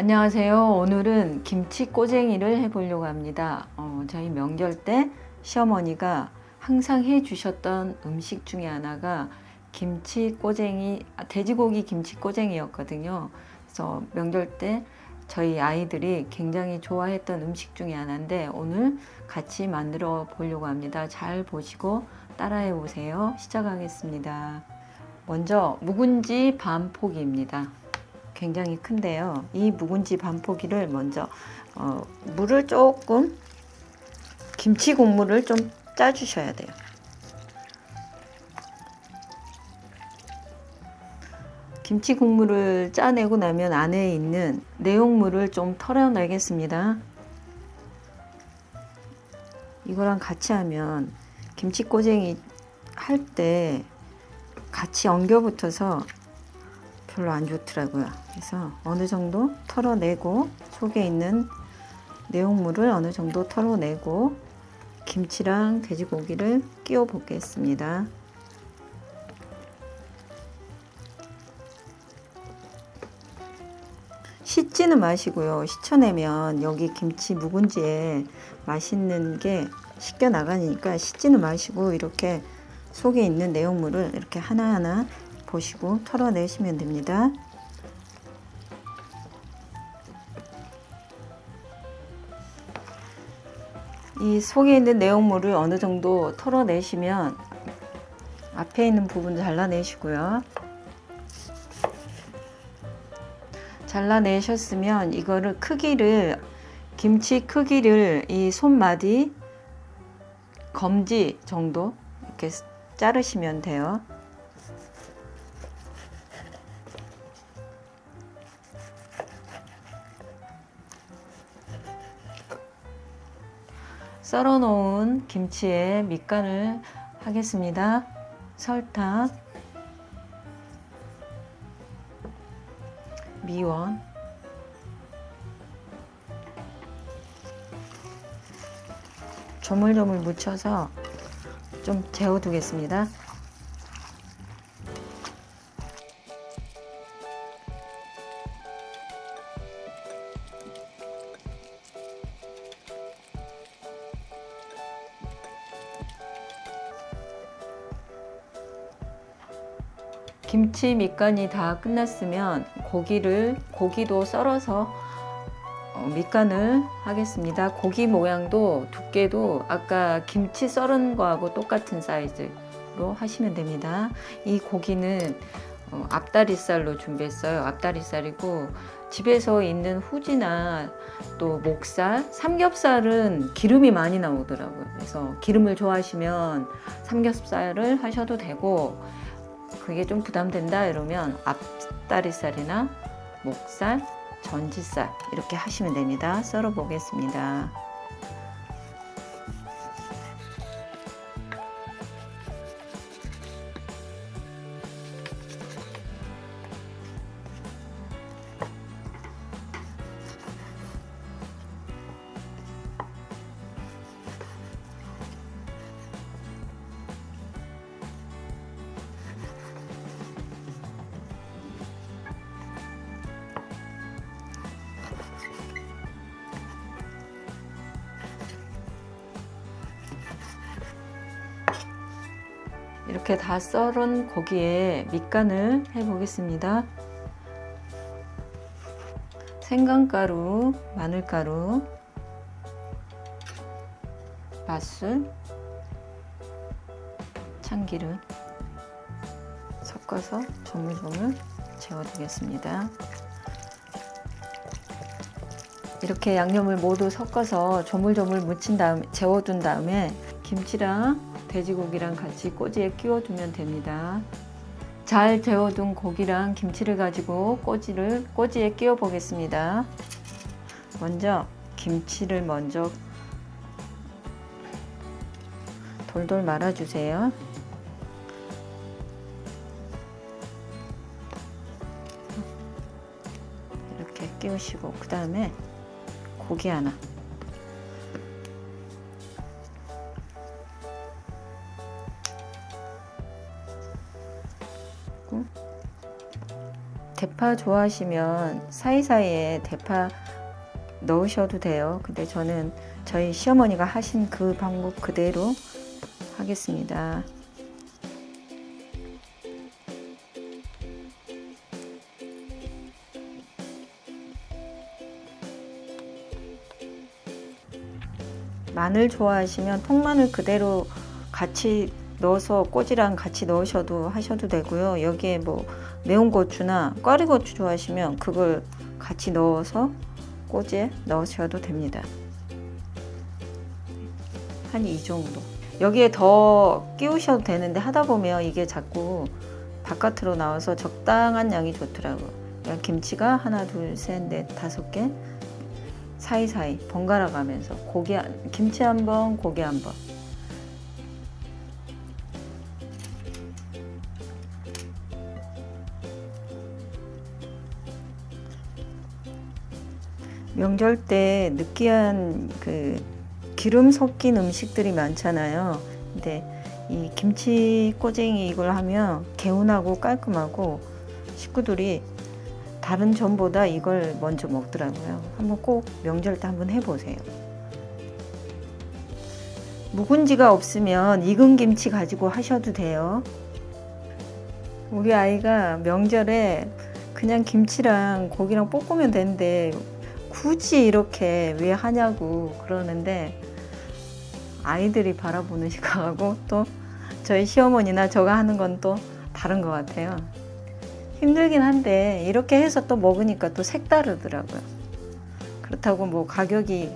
안녕하세요. 오늘은 김치 꼬쟁이를 해보려고 합니다. 어, 저희 명절 때 시어머니가 항상 해주셨던 음식 중에 하나가 김치 꼬쟁이, 아, 돼지고기 김치 꼬쟁이였거든요. 그래서 명절 때 저희 아이들이 굉장히 좋아했던 음식 중에 하나인데 오늘 같이 만들어 보려고 합니다. 잘 보시고 따라해 보세요. 시작하겠습니다. 먼저 묵은지 반 포기입니다. 굉장히 큰데요. 이 묵은지 반 포기를 먼저 어, 물을 조금 김치 국물을 좀 짜주셔야 돼요. 김치 국물을 짜내고 나면 안에 있는 내용물을 좀 털어내겠습니다. 이거랑 같이 하면 김치 꼬쟁이 할 때 같이 엉겨 붙어서 별로 안 좋더라고요. 그래서 어느 정도 털어내고 속에 있는 내용물을 어느 정도 털어내고 김치랑 돼지고기를 끼워 보겠습니다. 씻지는 마시고요. 씻어내면 여기 김치 묵은지에 맛있는 게 씻겨 나가니까 씻지는 마시고 이렇게 속에 있는 내용물을 이렇게 하나하나 보시고 털어내시면 됩니다. 이 속에 있는 내용물을 어느 정도 털어내시면 앞에 있는 부분 잘라내시고요. 잘라내셨으면 이거를 크기를 김치 크기를 이 손마디 검지 정도 이렇게 자르시면 돼요. 썰어 놓은 김치에 밑간을 하겠습니다. 설탕, 미원, 조물조물 묻혀서 좀 재워두겠습니다. 김치 밑간이 다 끝났으면 고기를 고기도 썰어서 어, 밑간을 하겠습니다. 고기 모양도 두께도 아까 김치 썰은 거하고 똑같은 사이즈로 하시면 됩니다. 이 고기는 어, 앞다리살로 준비했어요. 앞다리살이고 집에서 있는 후지나 또 목살, 삼겹살은 기름이 많이 나오더라고요. 그래서 기름을 좋아하시면 삼겹살을 하셔도 되고 그게 좀 부담된다 이러면 앞다리살이나 목살, 전지살 이렇게 하시면 됩니다. 썰어 보겠습니다. 이렇게 다 썰은 고기에 밑간을 해 보겠습니다. 생강가루, 마늘가루, 맛술, 참기름 섞어서 조물조물 재워두겠습니다. 이렇게 양념을 모두 섞어서 조물조물 묻힌 다음에 재워둔 다음에 김치랑 돼지고기랑 같이 꼬지에 끼워두면 됩니다. 잘 재워둔 고기랑 김치를 가지고 꼬지를 꼬지에 끼워 보겠습니다. 먼저 김치를 먼저 돌돌 말아주세요. 이렇게 끼우시고 그 다음에 고기 하나 대파 좋아하시면 사이사이에 대파 넣으셔도 돼요. 근데 저는 저희 시어머니가 하신 그 방법 그대로 하겠습니다. 마늘 좋아하시면 통마늘 그대로 같이 넣어서 꼬지랑 같이 넣으셔도 하셔도 되고요. 여기에 뭐 매운 고추나 꽈리 고추 좋아하시면 그걸 같이 넣어서 꼬지에 넣으셔도 됩니다. 한 이 정도. 여기에 더 끼우셔도 되는데 하다 보면 이게 자꾸 바깥으로 나와서 적당한 양이 좋더라고요. 김치가 하나, 둘, 셋, 넷, 다섯 개 사이사이 번갈아 가면서 고기 한- 김치 한 번, 고기 한 번. 명절 때 느끼한 그 기름 섞인 음식들이 많잖아요. 근데 이 김치 꼬쟁이 이걸 하면 개운하고 깔끔하고 식구들이 다른 전보다 이걸 먼저 먹더라고요. 한번 꼭 명절 때 한번 해보세요. 묵은지가 없으면 익은 김치 가지고 하셔도 돼요. 우리 아이가 명절에 그냥 김치랑 고기랑 볶으면 되는데 굳이 이렇게 왜 하냐고 그러는데 아이들이 바라보는 시각하고 또 저희 시어머니나 저가 하는 건 또 다른 것 같아요. 힘들긴 한데 이렇게 해서 또 먹으니까 또 색다르더라고요. 그렇다고 뭐 가격이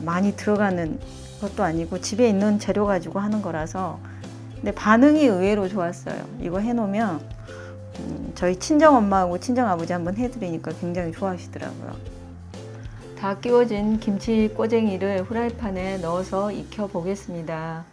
많이 들어가는 것도 아니고 집에 있는 재료 가지고 하는 거라서 근데 반응이 의외로 좋았어요. 이거 해놓으면 음, 저희 친정 엄마하고 친정 아버지 한번 해드리니까 굉장히 좋아하시더라고요. 다 끼워진 김치 꼬쟁이를 후라이팬에 넣어서 익혀 보겠습니다.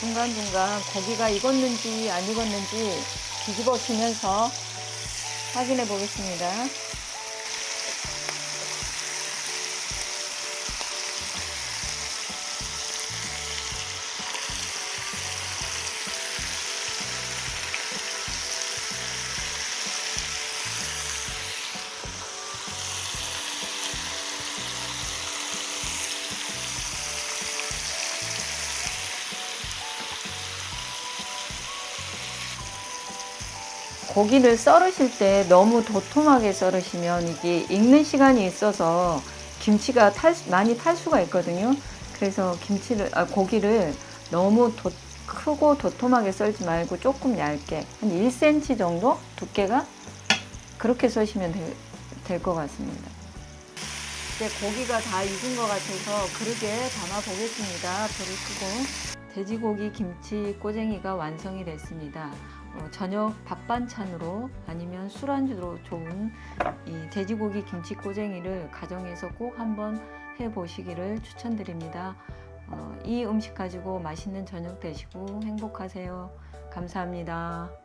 중간중간 고기가 익었는지 안 익었는지 뒤집어 주면서 확인해 보겠습니다. 고기를 썰으실 때 너무 도톰하게 썰으시면 이게 익는 시간이 있어서 김치가 탈, 수- 많이 탈 수가 있거든요. 그래서 김치를 아, 고기를 너무 도, 크고 도톰하게 썰지 말고 조금 얇게 한 1cm 정도 두께가 그렇게 썰시면 될 것 같습니다. 이제 고기가 다 익은 것 같아서 그릇에 담아 보겠습니다. 불을 끄고 돼지고기 김치 꼬쟁이가 완성이 됐습니다. 어, 저녁 밥 반찬으로 아니면 술안주로 좋은 이 돼지고기 김치 꼬쟁이를 가정에서 꼭 한번 해 보시기를 추천드립니다. 어, 이 음식 가지고 맛있는 저녁 되시고 행복하세요. 감사합니다.